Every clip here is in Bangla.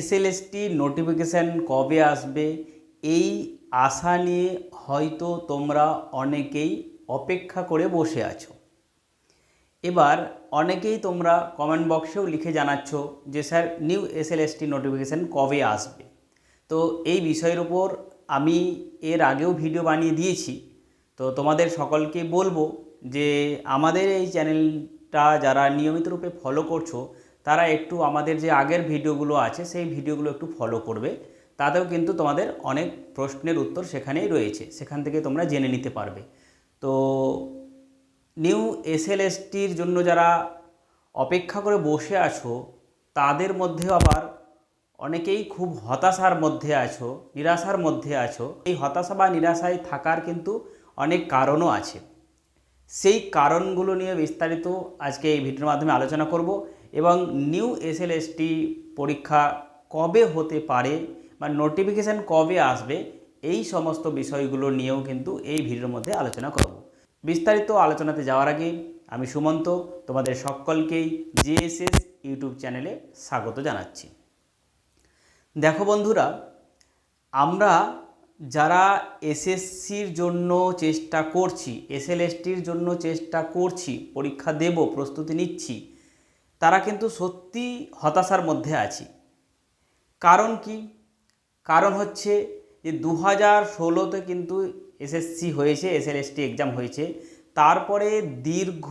এসএলএসটি নোটিফিকেশান কবে আসবে? এই আশা নিয়ে হয়তো তোমরা অনেকেই অপেক্ষা করে বসে আছো। এবার অনেকেই তোমরা কমেন্ট বক্সেও লিখে জানাচ্ছ যে, স্যার নিউ এসএলএসটি নোটিফিকেশান কবে আসবে? তো এই বিষয়ের উপর আমি এর আগেও ভিডিও বানিয়ে দিয়েছি। তো তোমাদের সকলকে বলব যে, আমাদের এই চ্যানেলটা যারা নিয়মিত রূপে ফলো করছ তারা একটু আমাদের যে আগের ভিডিওগুলো আছে, সেই ভিডিওগুলো একটু ফলো করবে। তাতেও কিন্তু তোমাদের অনেক প্রশ্নের উত্তর সেখানেই রয়েছে। সেখান থেকে তোমরা জেনে নিতে পারবে। তো নিউ এসএলএসটির জন্য যারা অপেক্ষা করে বসে আছো, তাদের মধ্যেও আবার অনেকেই খুব হতাশার মধ্যে আছো, নিরাশার মধ্যে আছো। এই হতাশা বা নিরাশায় থাকার কিন্তু অনেক কারণও আছে। সেই কারণগুলো নিয়ে বিস্তারিত আজকে এই ভিডিওর মাধ্যমে আলোচনা করব। এবং নিউ এসএলএসটি পরীক্ষা কবে হতে পারে বা নোটিফিকেশান কবে আসবে, এই সমস্ত বিষয়গুলো নিয়েও কিন্তু এই ভিডিওর মধ্যে আলোচনা করব। বিস্তারিত আলোচনাতে যাওয়ার আগে আমি সুমন্ত, তোমাদের সকলকেই জিএসএস ইউটিউব চ্যানেলে স্বাগত জানাচ্ছি। দেখো বন্ধুরা, আমরা যারা এসএসসির জন্য চেষ্টা করছি এসএলএসটির জন্য চেষ্টা করছি, পরীক্ষা দেব, প্রস্তুতি নিচ্ছি তারা কিন্তু সত্যি হতাশার মধ্যে আছি। কারণ কি? কারণ হচ্ছে যে দু হাজার ষোলোতে কিন্তু এসএসসি হয়েছে, এসএলএসটি এক্সাম হয়েছে। তারপরে দীর্ঘ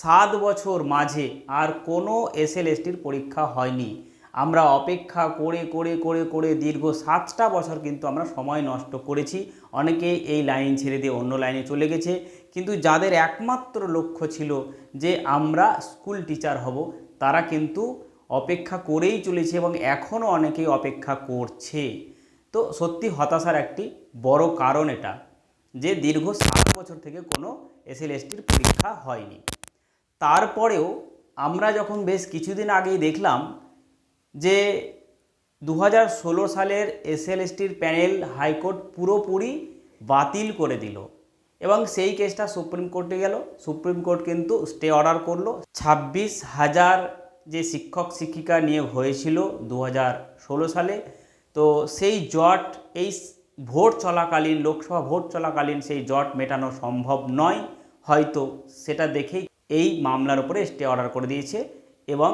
সাত বছর মাঝে আর কোনো এসএলএসটির পরীক্ষা হয়নি। আমরা অপেক্ষা করে করে করে করে দীর্ঘ সাতটা বছর কিন্তু আমরা সময় নষ্ট করেছি। অনেকে এই লাইন ছেড়ে দিয়ে অন্য লাইনে চলে গেছে। কিন্তু যাদের একমাত্র লক্ষ্য ছিল যে আমরা স্কুল টিচার হব, তারা কিন্তু অপেক্ষা করেই চলেছে এবং এখনও অনেকেই অপেক্ষা করছে। তো সত্যি হতাশার একটি বড় কারণ এটা যে দীর্ঘ সাত বছর থেকে কোনো এসএলএসটির পরীক্ষা হয়নি। তারপরেও আমরা যখন বেশ কিছুদিন আগেই দেখলাম যে দু হাজার ষোলো সালের এসএলএসটির প্যানেল হাইকোর্ট পুরোপুরি বাতিল করে দিল এবং সেই কেসটা সুপ্রিম কোর্টে গেল। সুপ্রিম কোর্ট কিন্তু স্টে অর্ডার করল। ছাব্বিশ হাজার যে শিক্ষক, শিক্ষিকা নিয়োগ হয়েছিল দু হাজার ষোলো সালে। তো সেই জট, এই ভোট চলাকালীন, লোকসভা ভোট চলাকালীন সেই জট মেটানো সম্ভব নয়। হয়তো সেটা দেখেই এই মামলার উপরে স্টে অর্ডার করে দিয়েছে এবং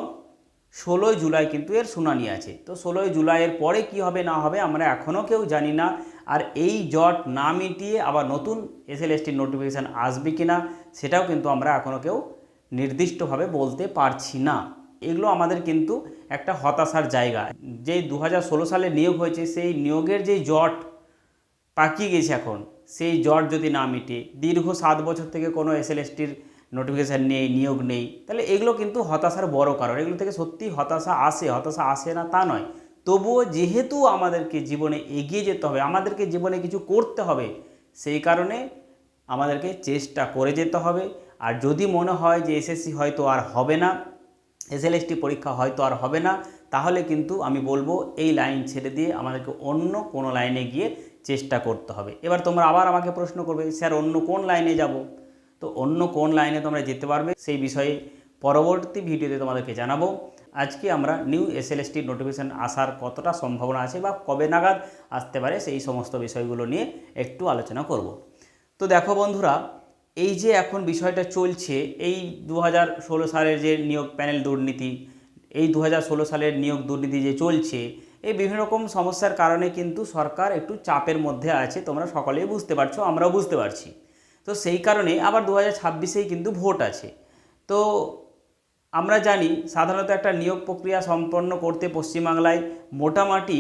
ষোলোই জুলাই কিন্তু এর শুনানি আছে। তো ষোলোই জুলাইয়ের পরে কি হবে, না হবে, আমরা এখনও কেউ জানি না। আর এই জট না মিটিয়ে আবার নতুন এসএলএসটির নোটিফিকেশান আসবে কি না সেটাও কিন্তু আমরা এখনও কেউ নির্দিষ্টভাবে বলতে পারছি না। এগুলো আমাদের কিন্তু একটা হতাশার জায়গা। যে দু হাজার ষোলো সালে নিয়োগ হয়েছে, সেই নিয়োগের যে জট পাকিয়ে গেছে এখন, সেই জট যদি না মিটে, দীর্ঘ সাত বছর থেকে কোনো এসএলএসটির নোটিফিকেশান নেই, নিয়োগ নেই, তাহলে এগুলো কিন্তু হতাশার বড় কারণ। এগুলো থেকে সত্যি হতাশা আসে হতাশা আসে না তা নয়। তবুও যেহেতু আমাদেরকে জীবনে এগিয়ে যেতে হবে, আমাদেরকে জীবনে কিছু করতে হবে, সেই কারণে আমাদেরকে চেষ্টা করে যেতে হবে। আর যদি মনে হয় যে এসএসসি হয়তো আর হবে না, এসএলএসটি পরীক্ষা হয়তো আর হবে না, তাহলে কিন্তু আমি বলব এই লাইন ছেড়ে দিয়ে আমাদেরকে অন্য কোনো লাইনে গিয়ে চেষ্টা করতে হবে। এবার তোমরা আবার আমাকে প্রশ্ন করবে, স্যার, অন্য কোন লাইনে যাব? তো অন্য কোন লাইনে তোমরা যেতে পারবে সেই বিষয়ে পরবর্তী ভিডিওতে তোমাদেরকে জানাব। আজকে আমরা নিউ এসএলএসটি নোটিফিকেশান আসার কতটা সম্ভাবনা আছে বা কবে নাগাদ আসতে পারে সেই সমস্ত বিষয়গুলো নিয়ে একটু আলোচনা করব। তো দেখো বন্ধুরা, এই যে এখন বিষয়টা চলছে, এই দু হাজার ষোলো সালের যে নিয়োগ প্যানেল দুর্নীতি, এই দু হাজার ষোলো সালের নিয়োগ দুর্নীতি যে চলছে, এই বিভিন্ন রকম সমস্যার কারণে কিন্তু সরকার একটু চাপের মধ্যে আছে, তোমরা সকলেই বুঝতে পারছ, আমরাও বুঝতে পারছি। তো সেই কারণে আবার দু হাজার ছাব্বিশেই কিন্তু ভোট আছে। তো আমরা জানি সাধারণত একটা নিয়োগ প্রক্রিয়া সম্পন্ন করতে পশ্চিমবাংলায় মোটামুটি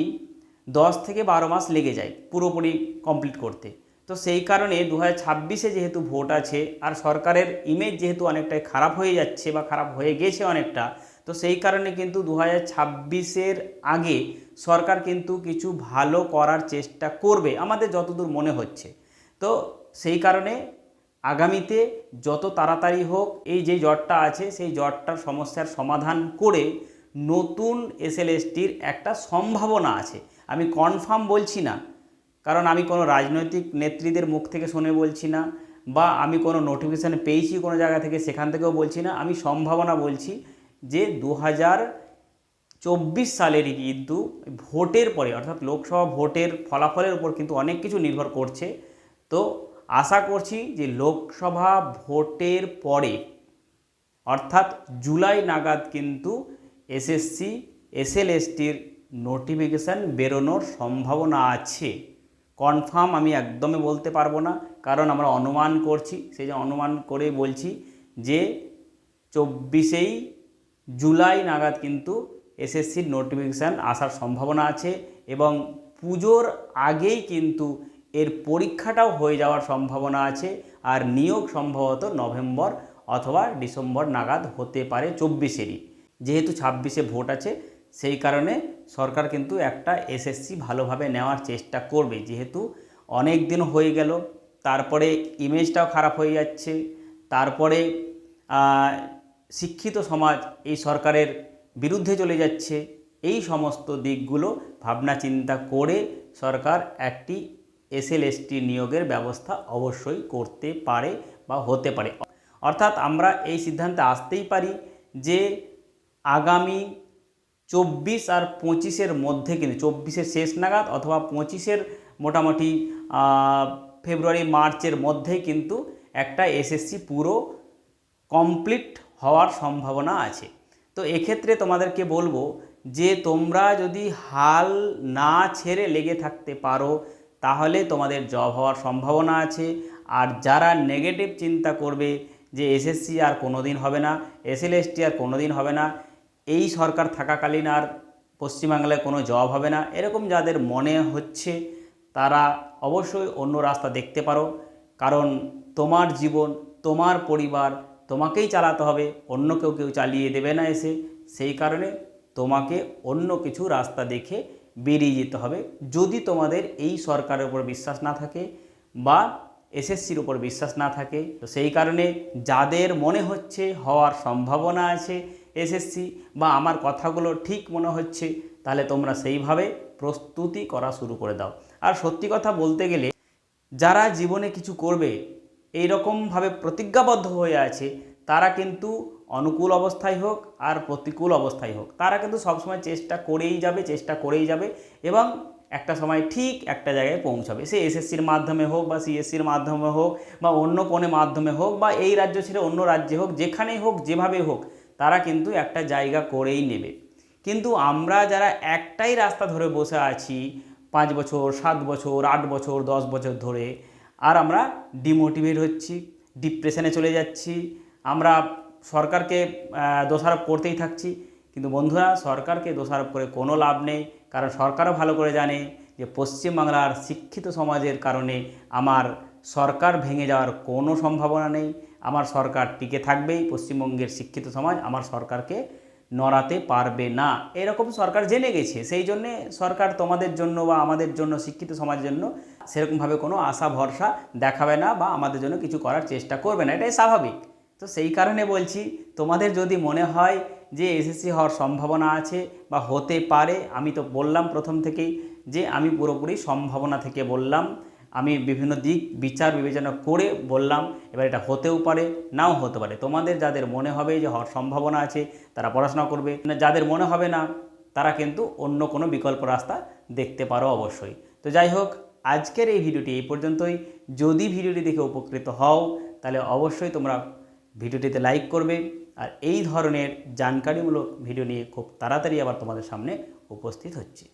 দশ থেকে বারো মাস লেগে যায় পুরোপুরি কমপ্লিট করতে। তো সেই কারণে দু হাজার ছাব্বিশে যেহেতু ভোট আছে আর সরকারের ইমেজ যেহেতু অনেকটাই খারাপ হয়ে যাচ্ছে বা খারাপ হয়ে গেছে অনেকটা, তো সেই কারণে কিন্তু দু হাজার ছাব্বিশের আগে সরকার কিন্তু কিছু ভালো করার চেষ্টা করবে, আমাদের যতদূর মনে হচ্ছে। তো সেই কারণে আগামীতে যত তাড়াতাড়ি হোক এই যে জ্বরটা আছে, সেই জ্বরটার সমস্যার সমাধান করে নতুন এসএলএসটির একটা সম্ভাবনা আছে। আমি কনফার্ম বলছি না, কারণ আমি কোনো রাজনৈতিক নেত্রীদের মুখ থেকে শুনে বলছি না বা আমি কোনো নোটিফিকেশান পেয়েছি কোনো জায়গা থেকে, সেখান থেকেও বলছি না। আমি সম্ভাবনা বলছি যে দু হাজার চব্বিশ সালেরই কিন্তু ভোটের পরে, অর্থাৎ লোকসভা ভোটের ফলাফলের উপর কিন্তু অনেক কিছু নির্ভর করছে। তো আশা করছি যে লোকসভা ভোটের পরে, অর্থাৎ জুলাই নাগাদ কিন্তু এসএসসি, এসএলএসটির নোটিফিকেশান বেরোনোর সম্ভাবনা আছে। কনফার্ম আমি একদমই বলতে পারব না, কারণ আমরা অনুমান করছি, সেই যে অনুমান করে বলছি যে চব্বিশেই জুলাই নাগাদ কিন্তু এসএসসির নোটিফিকেশান আসার সম্ভাবনা আছে এবং পুজোর আগেই কিন্তু এর পরীক্ষাটাও হয়ে যাওয়ার সম্ভাবনা আছে। আর নিয়োগ সম্ভবত নভেম্বর অথবা ডিসেম্বর নাগাদ হতে পারে চব্বিশেরই। যেহেতু ছাব্বিশে ভোট আছে, সেই কারণে সরকার কিন্তু একটা এসএসসি ভালোভাবে নেওয়ার চেষ্টা করবে। যেহেতু অনেক দিন হয়ে গেল, তারপরে ইমেজটাও খারাপ হয়ে যাচ্ছে, তারপরে শিক্ষিত সমাজ এই সরকারের বিরুদ্ধে চলে যাচ্ছে। এই সমস্ত দিকগুলো ভাবনা চিন্তা করে সরকার একটি এসএলএসটি নিয়োগের ব্যবস্থা অবশ্যই করতে পারে বা হতে পারে। অর্থাৎ আমরা এই সিদ্ধান্তে আসতেই পারি যে আগামী চব্বিশ আর পঁচিশের মধ্যে কিন্তু, চব্বিশের শেষ নাগাদ অথবা পঁচিশের মোটামুটি ফেব্রুয়ারি, মার্চের মধ্যেই কিন্তু একটা এসএসসি পুরো কমপ্লিট হওয়ার সম্ভাবনা আছে। তো এক্ষেত্রে তোমাদেরকে বলব যে তোমরা যদি হাল না ছেড়ে লেগে থাকতে পারো তাহলে তোমাদের জব হওয়ার সম্ভাবনা আছে। আর যারা নেগেটিভ চিন্তা করবে যে এসএসসি আর কোনো দিন হবে না এসএলএসটি আর কোনো দিন হবে না, এই সরকার থাকাকালীন আর পশ্চিমবাংলায় কোনো জব হবে না, এরকম যাদের মনে হচ্ছে, তারা অবশ্যই অন্য রাস্তা দেখতে পারো। কারণ তোমার জীবন, তোমার পরিবার তোমাকেই চালাতে হবে, অন্য কেউ কেউ চালিয়ে দেবে না এসে। সেই কারণে তোমাকে অন্য কিছু রাস্তা দেখে বেরিয়ে যেতে হবে। যদি তোমাদের এই সরকারের উপর বিশ্বাস না থাকে বা এসএসসির উপর বিশ্বাস না থাকে, তো সেই কারণে যাদের মনে হচ্ছে হওয়ার সম্ভাবনা আছে এসএসসি বা আমার কথাগুলো ঠিক মনে হচ্ছে, তাহলে তোমরা সেইভাবে প্রস্তুতি করা শুরু করে দাও। আর সত্যি কথা বলতে গেলে, যারা জীবনে কিছু করবে এই রকমভাবে প্রতিজ্ঞাবদ্ধ হয়ে আছে, তারা কিন্তু অনুকূল অবস্থায় হোক আর প্রতিকূল অবস্থায় হোক। তারা কিন্তু সবসময় চেষ্টা করেই যাবে, চেষ্টা করেই যাবে এবং একটা সময় ঠিক একটা জায়গায় পৌঁছাবে। সে এসএসসির মাধ্যমে হোক বা সিএসসির মাধ্যমে হোক বা অন্য কোনো মাধ্যমে হোক বা এই রাজ্য ছেড়ে অন্য রাজ্যে হোক, যেখানেই হোক, যেভাবে হোক, তারা কিন্তু একটা জায়গা করেই নেবে। কিন্তু আমরা যারা একটাই রাস্তা ধরে বসে আছি, পাঁচ বছর, সাত বছর, আট বছর, দশ বছর ধরে, আর আমরা ডিমোটিভেট হচ্ছি ডিপ্রেশনে চলে যাচ্ছি, আমরা সরকারকে দোষারোপ করতেই থাকছি। কিন্তু বন্ধুরা, সরকারকে দোষারোপ করে কোনো লাভ নেই। কারণ সরকারও ভালো করে জানে যে পশ্চিমবাংলার শিক্ষিত সমাজের কারণে আমার সরকার ভেঙে যাওয়ার কোনো সম্ভাবনা নেই। আমার সরকার টিকে থাকবেই, পশ্চিমবঙ্গের শিক্ষিত সমাজ আমার সরকারকে নড়াতে পারবে না। এরকম সরকার জেনে গেছে। সেই জন্যে সরকার তোমাদের জন্য বা আমাদের জন্য, শিক্ষিত সমাজের জন্য সেরকমভাবে কোনো আশা, ভরসা দেখাবে না বা আমাদের জন্য কিছু করার চেষ্টা করবে না। এটাই স্বাভাবিক। তো সেই কারণে বলছি, তোমাদের যদি মনে হয় যে এসএসসি হওয়ার সম্ভাবনা আছে বা হতে পারে, আমি তো বললাম প্রথম থেকেই যে আমি পুরোপুরি সম্ভাবনা থেকে বললাম। আমি বিভিন্ন দিক বিচার বিবেচনা করে বললাম, এবার এটা হতেও পারে, নাও হতে পারে। তোমাদের যাদের মনে হবে যে হওয়ার সম্ভাবনা আছে, তারা পড়াশোনা করবে। না, যাদের মনে হবে না, তারা কিন্তু অন্য কোনো বিকল্প রাস্তা দেখতে পারো অবশ্যই। তো যাই হোক, আজকের এই ভিডিওটি এই পর্যন্তই। যদি ভিডিওটি দেখে উপকৃত হও, তাহলে অবশ্যই তোমরা ভিডিওটিতে লাইক করবে আর এই ধরনের জানকারিমূলক ভিডিও নিয়ে খুব তাড়াতাড়ি আবার তোমাদের সামনে উপস্থিত হচ্ছে।